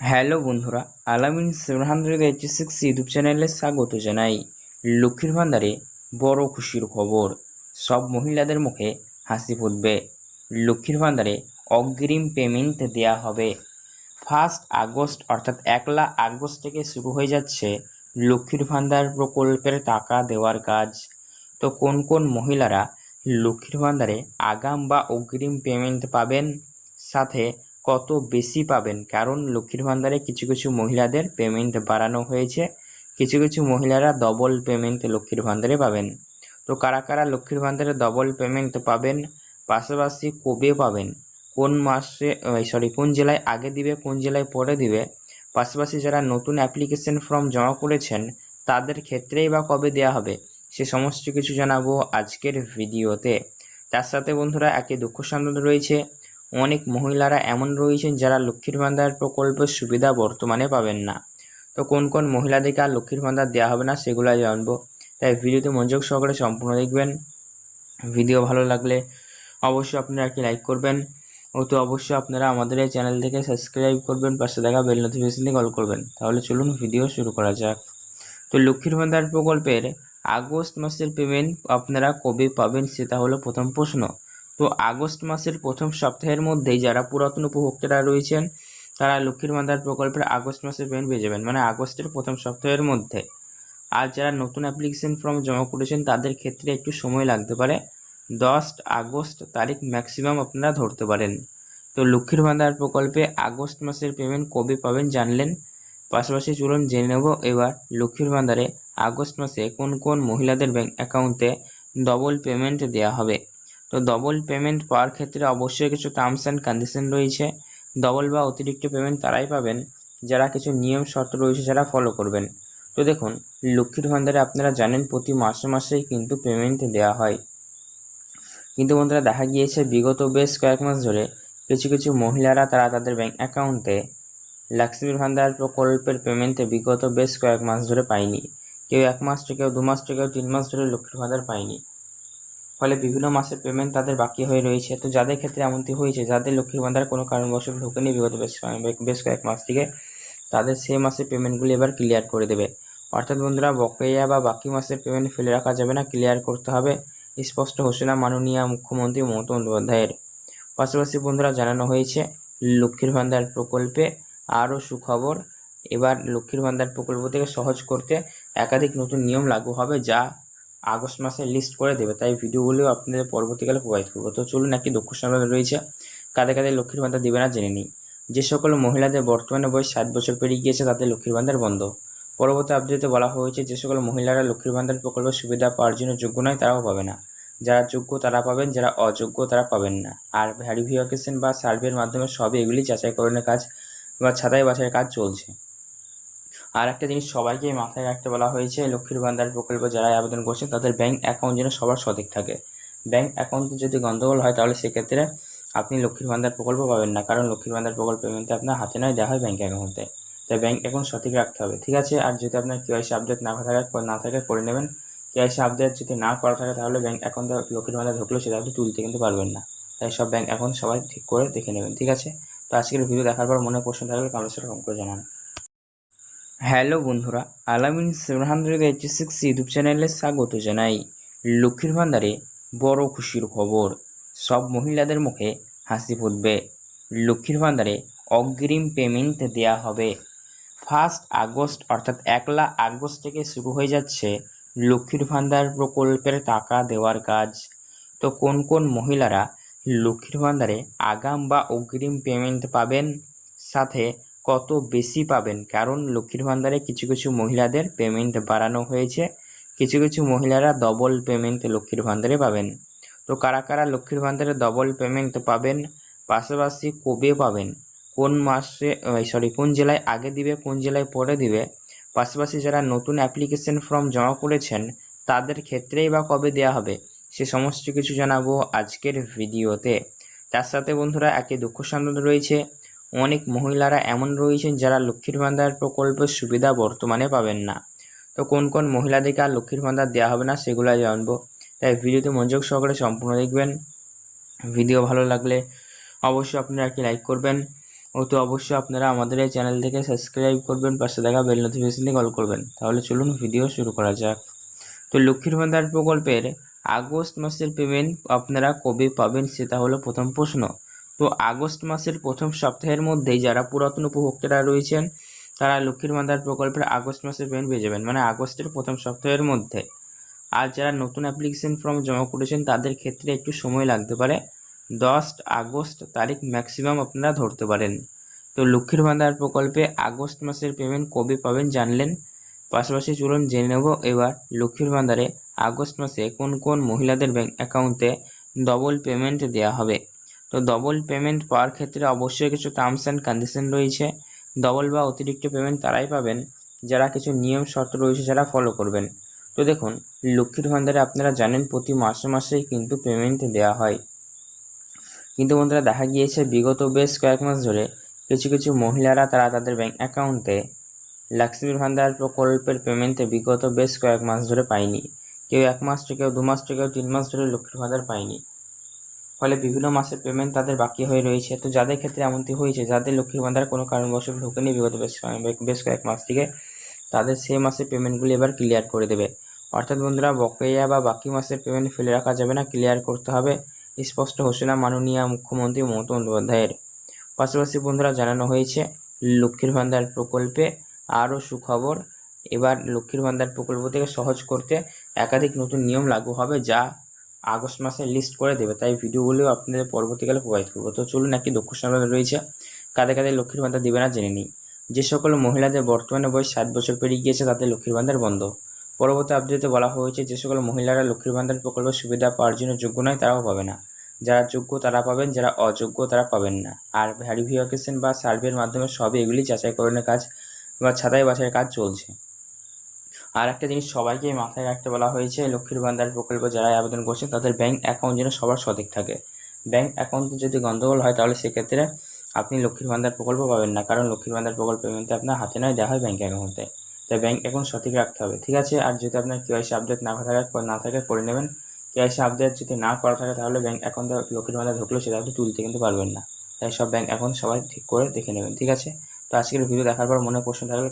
Hello বন্ধুরা, Alamin seven hundred eighty six YouTube চ্যানেলে স্বাগত জানাই। লক্ষ্মীর ভান্ডারে বড় খুশির খবর, সব মহিলাদের মুখে হাসি ফুটবে। লক্ষ্মীর ভান্ডারে অগ্রিম পেমেন্ট দেয়া হবে। ফার্স্ট আগস্ট অর্থাৎ একলা আগস্ট থেকে শুরু হয়ে যাচ্ছে লক্ষ্মীর ভান্ডার প্রকল্পের টাকা দেওয়ার কাজ। তো কোন কোন মহিলারা লক্ষ্মীর ভান্ডারে আগাম বা অগ্রিম পেমেন্ট পাবেন? সাথে কত বেশি পাবেন? কারণ লক্ষ্মীর ভান্ডারে কিছু কিছু মহিলাদের পেমেন্ট বাড়ানো হয়েছে। কিছু কিছু মহিলারা ডবল পেমেন্ট লক্ষ্মীর ভান্ডারে পাবেন। তো কারা কারা লক্ষ্মীর ভান্ডারে ডবল পেমেন্ট পাবেন? পাশাপাশি কবে পাবেন? কোন মাসে সরি কোন জেলায় আগে দিবে, কোন জেলায় পরে দিবে? পাশাপাশি যারা নতুন অ্যাপ্লিকেশন ফর্ম জমা করেছেন, তাদের ক্ষেত্রেই বা কবে দেওয়া হবে? সে সমস্ত কিছু জানাব আজকের ভিডিওতে। তার সাথে বন্ধুরা, একে দুঃখ সংবাদ রয়েছে। অনেক মহিলারা এমন রয়েছেন যারা লক্ষ্মীর ভান্ডার প্রকল্পের সুবিধা বর্তমানে পাবেন না। তো কোন কোন মহিলাদেরকে আর লক্ষ্মীর ভান্ডার দেওয়া হবে না সেগুলো জানব। তাই ভিডিওতে মনোযোগ সহকারে সম্পূর্ণ দেখবেন। ভিডিও ভালো লাগলে অবশ্যই আপনারা একটি লাইক করবেন। ও তো অবশ্যই আপনারা আমাদের এই চ্যানেল থেকে সাবস্ক্রাইব করবেন, পাশে দেখা বেল নোটিফিকেশনে কল করবেন। তাহলে চলুন ভিডিও শুরু করা যাক। তো লক্ষ্মীর ভান্ডার প্রকল্পের আগস্ট মাসের পেমেন্ট আপনারা কবে পাবেন সেটা হলো প্রথম প্রশ্ন। তো আগস্ট মাসের প্রথম সপ্তাহের মধ্যেই যারা পুরাতন উপভোক্তারা রয়েছেন, তারা লক্ষ্মীর ভান্ডার প্রকল্পের আগস্ট মাসের পেমেন্ট পেয়ে যাবেন মানে আগস্টের প্রথম সপ্তাহের মধ্যে। আর যারা নতুন অ্যাপ্লিকেশন ফর্ম জমা করেছেন, তাদের ক্ষেত্রে একটু সময় লাগতে পারে। দশ আগস্ট তারিখ ম্যাক্সিমাম আপনারা ধরতে পারেন। তো লক্ষ্মীর ভান্ডার প্রকল্পে আগস্ট মাসের পেমেন্ট কবে পাবেন জানলেন? পাশাপাশি চলুন জেনে নেব এবার লক্ষ্মীর ভান্ডারে আগস্ট মাসে কোন কোন মহিলাদের ব্যাংক অ্যাকাউন্টে ডবল পেমেন্ট দেওয়া হবে। তো ডবল পেমেন্ট পাওয়ার ক্ষেত্রে অবশ্যই কিছু টার্মস অ্যান্ড কন্ডিশন রয়েছে। ডবল বা অতিরিক্ত পেমেন্ট তারাই পাবেন, যারা কিছু নিয়ম শর্ত রয়েছে যারা ফলো করবেন। তো দেখুন, লক্ষ্মীর ভান্ডারে আপনারা জানেন প্রতি মাসে মাসেই কিন্তু পেমেন্ট দেওয়া হয়। কিন্তু বন্ধুরা, দেখা গিয়েছে বিগত বেশ কয়েক মাস ধরে কিছু কিছু মহিলারা তারা তাদের ব্যাঙ্ক অ্যাকাউন্টে লক্ষ্মীর ভান্ডার প্রকল্পের পেমেন্টে বিগত বেশ কয়েক মাস ধরে পায়নি। কেউ এক মাস থেকে কেউ দু মাস থেকে কেউ তিন মাস ধরে লক্ষ্মীর ভান্ডার পায়নি। ফলে বিভিন্ন মাসের পেমেন্ট তাদের বাকি হয়ে রয়েছে। তো যাদের ক্ষেত্রে এমনটি হয়েছে, যাদের লক্ষ্মীর ভান্ডার কোনো কারণবশত ঢোকেনি, বিগত বেশ বেশ কয়েক মাস থেকে, তাদের সেই মাসের পেমেন্টগুলি এবার ক্লিয়ার করে দেবে। অর্থাৎ বন্ধুরা, বকেয়া বা বাকি মাসের পেমেন্ট ফেলে রাখা যাবে না ক্লিয়ার করতে হবে, স্পষ্ট ঘোষণা মাননীয় মুখ্যমন্ত্রী মমতা বন্দ্যোপাধ্যায়ের। পাশাপাশি বন্ধুরা, জানানো হয়েছে, লক্ষ্মীর ভান্ডার প্রকল্পে আরও সুখবর, এবার লক্ষ্মীর ভান্ডার প্রকল্প থেকে সহজ করতে একাধিক নতুন নিয়ম লাগু হবে, যা আগস্ট মাসে লিস্ট করে দেবে, তাই ভিডিওগুলিও আপনাদের পরবর্তীকালে প্রোভাইড করব। তো চলুন একটি দক্ষ সংবাদ রয়েছে কাদের কাদের লক্ষ্মীর ভান্ডার দেবে না জেনে নিই। যে সকল মহিলাদের বর্তমানে বয়স ষাট বছর পেরিয়ে গিয়েছে তাদের লক্ষ্মীর ভান্ডার বন্ধ। পরবর্তী আপডেটে বলা হয়েছে, যে সকল মহিলারা লক্ষ্মীর ভান্ডার প্রকল্পের সুবিধা পাওয়ার জন্য যোগ্য নয়, তারাও পাবে না। যারা যোগ্য, তারা পাবেন, যারা অযোগ্য, তারা পাবেন না। আর ভ্যারিফিকেশন বা সার্ভের মাধ্যমে সবই এগুলি যাচাইকরণের কাজ বা ছাতাই বাছাইয়ের কাজ চলছে। আর একটা জিনিস সবাইকে মাথায় রাখতে বলা হয়েছে, লক্ষ্মীর ভান্ডার প্রকল্প যারা আবেদন করছে তাদের ব্যাংক অ্যাকাউন্ট যেন সবার সঠিক থাকে। ব্যাংক অ্যাকাউন্টে যদি গণ্ডগোল হয় তাহলে সেক্ষেত্রে আপনি লক্ষ্মীর ভান্ডার প্রকল্প পাবেন না, কারণ লক্ষ্মীর ভান্ডার প্রকল্প পেমেন্টে আপনার হাতে নয়, দেওয়া হয় ব্যাংক অ্যাকাউন্টে তাই ব্যাংক অ্যাকাউন্ট সঠিক রাখতে হবে, ঠিক আছে? আর যদি আপনার কেওয়াইসি আপডেট না থাকে না থাকে করে নেবেন। কেওয়াইসি আপডেট যদি না করা থাকে তাহলে ব্যাংক অ্যাকাউন্টে লক্ষ্মীর ভান্ডার ঢুকলেও সেটা আপনি তুলতে কিন্তু পারবেন না। তাই সব ব্যাংক অ্যাকাউন্ট সবাই ঠিক করে দেখে নেবেন, ঠিক আছে? তো আজকের ভিডিও দেখার পর মনে প্রশ্ন থাকলে কমেন্ট সেটা কম করে জানান। হ্যালো বন্ধুরা, Alamin seven hundred eighty six YouTube চ্যানেলে স্বাগত জানাই। লক্ষ্মীর ভান্ডারে বড় খুশির খবর। সব মহিলাদের মুখে হাসি ফুটবে। লক্ষ্মীর ভান্ডারে অগ্রিম পেমেন্ট দেওয়া হবে। ফার্স্ট আগস্ট অর্থাৎ একলা আগস্ট থেকে শুরু হয়ে যাচ্ছে লক্ষ্মীর ভান্ডার প্রকল্পের টাকা দেওয়ার কাজ। তো কোন কোন মহিলারা লক্ষ্মীর ভান্ডারে আগাম বা অগ্রিম পেমেন্ট পাবেন? সাথে কত বেশি পাবেন? কারণ লক্ষ্মীর ভান্ডারে কিছু কিছু মহিলাদের পেমেন্ট বাড়ানো হয়েছে। কিছু কিছু মহিলারা ডবল পেমেন্ট লক্ষ্মীর ভান্ডারে পাবেন। তো কারা কারা লক্ষ্মীর ভান্ডারে ডবল পেমেন্ট পাবেন? পাশাপাশি কবে পাবেন? কোন মাসে সরি কোন জেলায় আগে দিবে, কোন জেলায় পরে দিবে? পাশাপাশি যারা নতুন অ্যাপ্লিকেশন ফর্ম জমা করেছেন, তাদের ক্ষেত্রেই বা কবে দেওয়া হবে? সে সমস্ত কিছু জানাব আজকের ভিডিওতে। তার সাথে বন্ধুরা, একে দুঃখ সংবাদ রয়েছে। অনেক মহিলারা এমন রয়েছেন যারা লক্ষ্মীর ভান্ডার প্রকল্পের সুবিধা বর্তমানে পাবেন না। তো কোন কোন মহিলাদেরকে আর লক্ষ্মীর ভান্ডার দেওয়া হবে না সেগুলো জানব। তাই ভিডিওতে মনোযোগ সহকারে সম্পূর্ণ দেখবেন। ভিডিও ভালো লাগলে অবশ্যই আপনারা একটি লাইক করবেন। ও তো অবশ্যই আপনারা আমাদের এই চ্যানেল থেকে সাবস্ক্রাইব করবেন, পাশে দেখা বেল নোটিফিকেশনে কল করবেন। তাহলে চলুন ভিডিও শুরু করা যাক। তো লক্ষ্মীর ভান্ডার প্রকল্পের আগস্ট মাসের পেমেন্ট আপনারা কবে পাবেন সেটা হলো প্রথম প্রশ্ন। তো আগস্ট মাসের প্রথম সপ্তাহের মধ্যেই যারা পুরাতন উপভোক্তারা রয়েছেন, তারা লক্ষ্মীর ভান্ডার প্রকল্পের আগস্ট মাসের পেমেন্ট পেয়ে যাবেন মানে আগস্টের প্রথম সপ্তাহের মধ্যে। আর যারা নতুন অ্যাপ্লিকেশন ফর্ম জমা করেছেন, তাদের ক্ষেত্রে একটু সময় লাগতে পারে। দশ আগস্ট তারিখ ম্যাক্সিমাম আপনারা ধরতে পারেন। তো লক্ষ্মীর ভান্ডার প্রকল্পে আগস্ট মাসের পেমেন্ট কবে পাবেন জানলেন? পাশাপাশি চলুন জেনে নেব এবার লক্ষ্মীর ভান্ডারে আগস্ট মাসে কোন কোন মহিলাদের ব্যাংক অ্যাকাউন্টে ডবল পেমেন্ট দেওয়া হবে। তো ডবল পেমেন্ট পাওয়ার ক্ষেত্রে অবশ্যই কিছু টার্মস অ্যান্ড কন্ডিশন রয়েছে। ডবল বা অতিরিক্ত পেমেন্ট তারাই পাবেন, যারা কিছু নিয়ম শর্ত রয়েছে যারা ফলো করবেন। তো দেখুন, লক্ষ্মীর ভান্ডারে আপনারা জানেন প্রতি মাসে মাসেই কিন্তু পেমেন্ট দেওয়া হয়। কিন্তু বন্ধুরা, দেখা গিয়েছে বিগত বেশ কয়েক মাস ধরে কিছু কিছু মহিলারা তারা তাদের ব্যাঙ্ক অ্যাকাউন্টে লক্ষ্মীর ভান্ডার প্রকল্পের পেমেন্টে বিগত বেশ কয়েক মাস ধরে পায়নি। কেউ এক মাস থেকে কেউ দু মাস থেকে কেউ তিন মাস ধরে লক্ষ্মীর ভান্ডার পায়নি। ফলে বিভিন্ন মাসের পেমেন্ট তাদের বাকি হয়ে রয়েছে। তো যাদের ক্ষেত্রে এমনটি হয়েছে, যাদের লক্ষ্মীর ভান্ডার কোনো কারণবশত ঢোকেনি, বিগত বেশ বেশ কয়েক মাস থেকে, তাদের সেই মাসের পেমেন্টগুলি এবার ক্লিয়ার করে দেবে। অর্থাৎ বন্ধুরা, বকেয়া বা বাকি মাসের পেমেন্ট ফেলে রাখা যাবে না ক্লিয়ার করতে হবে, স্পষ্ট ঘোষণা মাননীয় মুখ্যমন্ত্রী মমতা বন্দ্যোপাধ্যায়ের। পাশাপাশি বন্ধুরা, জানানো হয়েছে, লক্ষ্মীর ভান্ডার প্রকল্পে আরও সুখবর, এবার লক্ষ্মীর ভান্ডার প্রকল্প থেকে সহজ করতে একাধিক নতুন নিয়ম লাগু হবে, যা আগস্ট মাসে লিস্ট করে দেবে, তাই ভিডিওগুলিও আপনাদের পরবর্তীকালে প্রোভাইড করব। তো চলুন একটি দক্ষ সমাধান রয়েছে কাদের কাদের লক্ষ্মীর ভান্ডার দেবে না জেনে নিই। যে সকল মহিলাদের বর্তমানে বয়স ষাট বছর পেরিয়ে গিয়েছে তাদের লক্ষ্মীর ভান্ডার বন্ধ। পরবর্তী আপডেটে বলা হয়েছে, যে সকল মহিলারা লক্ষ্মীর ভান্ডার প্রকল্পের সুবিধা পাওয়ার জন্য যোগ্য নয়, তারাও পাবে না। যারা যোগ্য, তারা পাবেন, যারা অযোগ্য, তারা পাবেন না। আর ভ্যারিফিকেশন বা সার্ভের মাধ্যমে সবই এগুলি যাচাইকরণের কাজ বা ছাতাই বাছাইয়ের কাজ চলছে। আর একটা জিনিস সবাইকে মাথায় রাখতে বলা হয়েছে, লক্ষ্মীর ভান্ডার প্রকল্প যারা আবেদন করছে তাদের ব্যাংক অ্যাকাউন্ট যেন সবার সঠিক থাকে। ব্যাংক অ্যাকাউন্টে যদি গণ্ডগোল হয় তাহলে সেক্ষেত্রে আপনি লক্ষ্মীর ভান্ডার প্রকল্প পাবেন না, কারণ লক্ষ্মীর ভান্ডার প্রকল্প পেমেন্টে আপনার হাতে নয়, দেওয়া হয় ব্যাংক অ্যাকাউন্টে তাই ব্যাংক অ্যাকাউন্ট সঠিক রাখতে হবে, ঠিক আছে? আর যদি আপনার কেওয়াইসি আপডেট না থাকে না থাকে করে নেবেন। কেওয়াইসি আপডেট যদি না করা থাকে তাহলে ব্যাংক অ্যাকাউন্টে লক্ষ্মীর ভান্ডার ঢুকলেও সেটা আপনি তুলতে কিন্তু পারবেন না। তাই সব ব্যাংক অ্যাকাউন্ট সবাই ঠিক করে দেখে নেবেন, ঠিক আছে? তো আজকের ভিডিও দেখার পর মনে প্রশ্ন থাকলে